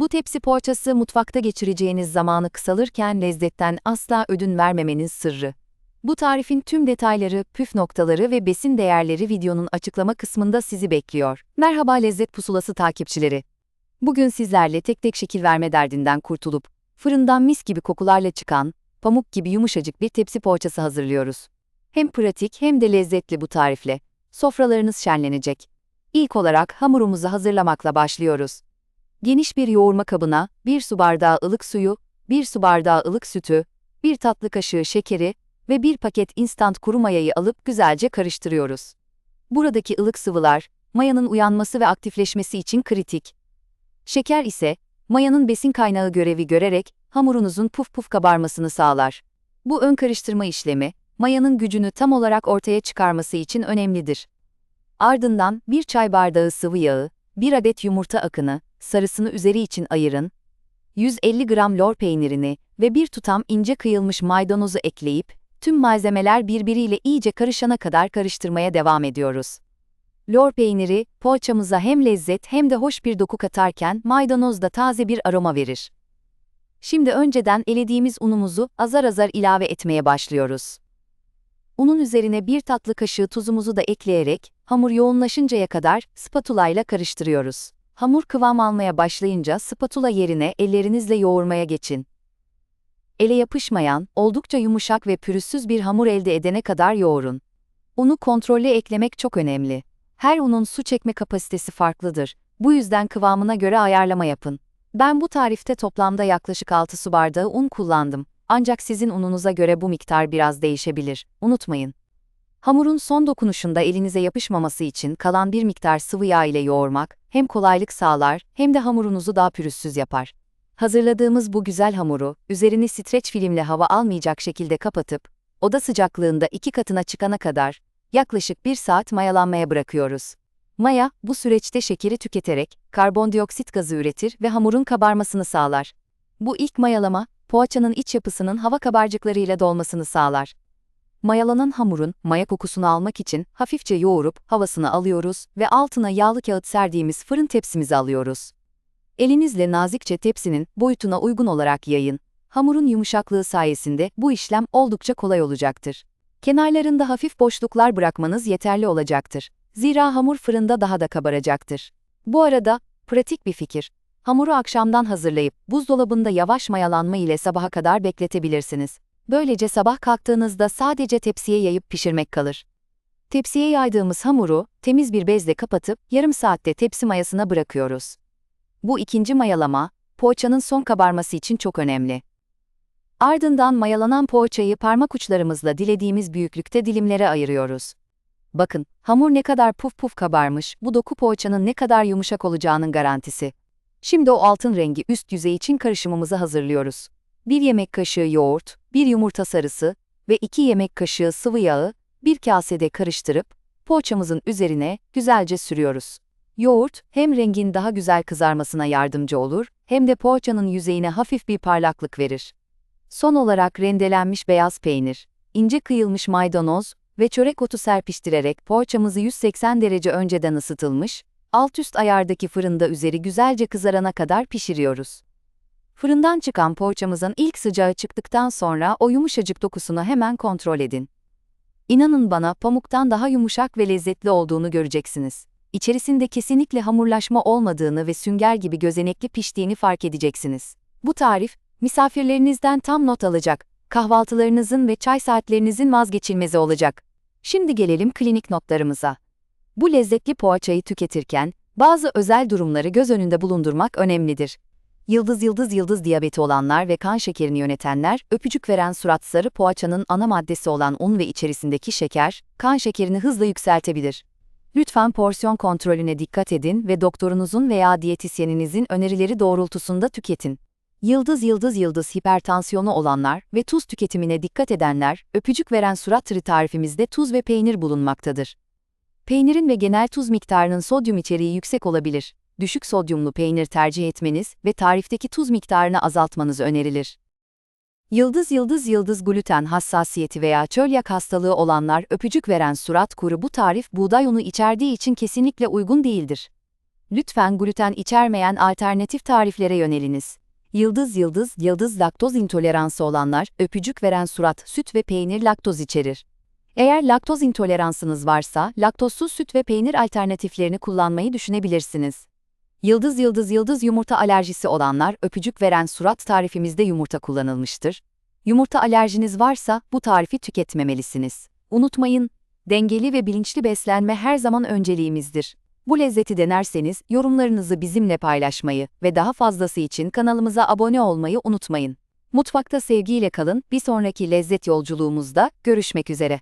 Bu tepsi poğaçası mutfakta geçireceğiniz zamanı kısalırken lezzetten asla ödün vermemenin sırrı. Bu tarifin tüm detayları, püf noktaları ve besin değerleri videonun açıklama kısmında sizi bekliyor. Merhaba lezzet pusulası takipçileri. Bugün sizlerle tek tek şekil verme derdinden kurtulup, fırından mis gibi kokularla çıkan, pamuk gibi yumuşacık bir tepsi poğaçası hazırlıyoruz. Hem pratik hem de lezzetli bu tarifle. Sofralarınız şenlenecek. İlk olarak hamurumuzu hazırlamakla başlıyoruz. Geniş bir yoğurma kabına 1 su bardağı ılık suyu, 1 su bardağı ılık sütü, 1 tatlı kaşığı şekeri ve 1 paket instant kuru mayayı alıp güzelce karıştırıyoruz. Buradaki ılık sıvılar, mayanın uyanması ve aktifleşmesi için kritik. Şeker ise, mayanın besin kaynağı görevi görerek hamurunuzun puf puf kabarmasını sağlar. Bu ön karıştırma işlemi, mayanın gücünü tam olarak ortaya çıkarması için önemlidir. Ardından 1 çay bardağı sıvı yağı, 1 adet yumurta akını, sarısını üzeri için ayırın, 150 gram lor peynirini ve bir tutam ince kıyılmış maydanozu ekleyip, tüm malzemeler birbiriyle iyice karışana kadar karıştırmaya devam ediyoruz. Lor peyniri, poğaçamıza hem lezzet hem de hoş bir doku katarken maydanoz da taze bir aroma verir. Şimdi önceden elediğimiz unumuzu azar azar ilave etmeye başlıyoruz. Unun üzerine bir tatlı kaşığı tuzumuzu da ekleyerek, hamur yoğunlaşıncaya kadar spatula ile karıştırıyoruz. Hamur kıvam almaya başlayınca spatula yerine ellerinizle yoğurmaya geçin. Ele yapışmayan, oldukça yumuşak ve pürüzsüz bir hamur elde edene kadar yoğurun. Unu kontrollü eklemek çok önemli. Her unun su çekme kapasitesi farklıdır. Bu yüzden kıvamına göre ayarlama yapın. Ben bu tarifte toplamda yaklaşık 6 su bardağı un kullandım. Ancak sizin ununuza göre bu miktar biraz değişebilir. Unutmayın. Hamurun son dokunuşunda elinize yapışmaması için kalan bir miktar sıvı yağ ile yoğurmak, hem kolaylık sağlar hem de hamurunuzu daha pürüzsüz yapar. Hazırladığımız bu güzel hamuru, üzerini streç filmle hava almayacak şekilde kapatıp, oda sıcaklığında iki katına çıkana kadar, yaklaşık bir saat mayalanmaya bırakıyoruz. Maya, bu süreçte şekeri tüketerek, karbondioksit gazı üretir ve hamurun kabarmasını sağlar. Bu ilk mayalama, poğaçanın iç yapısının hava kabarcıklarıyla dolmasını sağlar. Mayalanan hamurun maya kokusunu almak için hafifçe yoğurup havasını alıyoruz ve altına yağlı kağıt serdiğimiz fırın tepsimizi alıyoruz. Elinizle nazikçe tepsinin boyutuna uygun olarak yayın. Hamurun yumuşaklığı sayesinde bu işlem oldukça kolay olacaktır. Kenarlarında hafif boşluklar bırakmanız yeterli olacaktır. Zira hamur fırında daha da kabaracaktır. Bu arada, pratik bir fikir. Hamuru akşamdan hazırlayıp buzdolabında yavaş mayalanma ile sabaha kadar bekletebilirsiniz. Böylece sabah kalktığınızda sadece tepsiye yayıp pişirmek kalır. Tepsiye yaydığımız hamuru temiz bir bezle kapatıp yarım saatte tepsi mayasına bırakıyoruz. Bu ikinci mayalama, poğaçanın son kabarması için çok önemli. Ardından mayalanan poğaçayı parmak uçlarımızla dilediğimiz büyüklükte dilimlere ayırıyoruz. Bakın, hamur ne kadar puf puf kabarmış, bu doku poğaçanın ne kadar yumuşak olacağının garantisi. Şimdi o altın rengi üst yüzey için karışımımızı hazırlıyoruz. 1 yemek kaşığı yoğurt, 1 yumurta sarısı ve 2 yemek kaşığı sıvı yağı bir kasede karıştırıp poğaçamızın üzerine güzelce sürüyoruz. Yoğurt hem rengin daha güzel kızarmasına yardımcı olur hem de poğaçanın yüzeyine hafif bir parlaklık verir. Son olarak rendelenmiş beyaz peynir, ince kıyılmış maydanoz ve çörek otu serpiştirerek poğaçamızı 180 derece önceden ısıtılmış, alt üst ayardaki fırında üzeri güzelce kızarana kadar pişiriyoruz. Fırından çıkan poğaçamızın ilk sıcağı çıktıktan sonra o yumuşacık dokusunu hemen kontrol edin. İnanın bana pamuktan daha yumuşak ve lezzetli olduğunu göreceksiniz. İçerisinde kesinlikle hamurlaşma olmadığını ve sünger gibi gözenekli piştiğini fark edeceksiniz. Bu tarif, misafirlerinizden tam not alacak, kahvaltılarınızın ve çay saatlerinizin vazgeçilmezi olacak. Şimdi gelelim klinik notlarımıza. Bu lezzetli poğaçayı tüketirken, bazı özel durumları göz önünde bulundurmak önemlidir. Yıldız yıldız yıldız diyabeti olanlar ve kan şekerini yönetenler, öpücük veren surat sarı poğaçanın ana maddesi olan un ve içerisindeki şeker, kan şekerini hızla yükseltebilir. Lütfen porsiyon kontrolüne dikkat edin ve doktorunuzun veya diyetisyeninizin önerileri doğrultusunda tüketin. Yıldız yıldız yıldız hipertansiyonu olanlar ve tuz tüketimine dikkat edenler, öpücük veren surat tırı tarifimizde tuz ve peynir bulunmaktadır. Peynirin ve genel tuz miktarının sodyum içeriği yüksek olabilir. Düşük sodyumlu peynir tercih etmeniz ve tarifteki tuz miktarını azaltmanız önerilir. Yıldız yıldız yıldız gluten hassasiyeti veya çölyak hastalığı olanlar öpücük veren surat kuru bu tarif buğday unu içerdiği için kesinlikle uygun değildir. Lütfen gluten içermeyen alternatif tariflere yöneliniz. Yıldız yıldız yıldız laktoz intoleransı olanlar, öpücük veren surat, süt ve peynir laktoz içerir. Eğer laktoz intoleransınız varsa, laktozsuz süt ve peynir alternatiflerini kullanmayı düşünebilirsiniz. Yıldız yıldız yıldız yumurta alerjisi olanlar, öpücük veren surat tarifimizde yumurta kullanılmıştır. Yumurta alerjiniz varsa bu tarifi tüketmemelisiniz. Unutmayın, dengeli ve bilinçli beslenme her zaman önceliğimizdir. Bu lezzeti denerseniz yorumlarınızı bizimle paylaşmayı ve daha fazlası için kanalımıza abone olmayı unutmayın. Mutfakta sevgiyle kalın, bir sonraki lezzet yolculuğumuzda görüşmek üzere.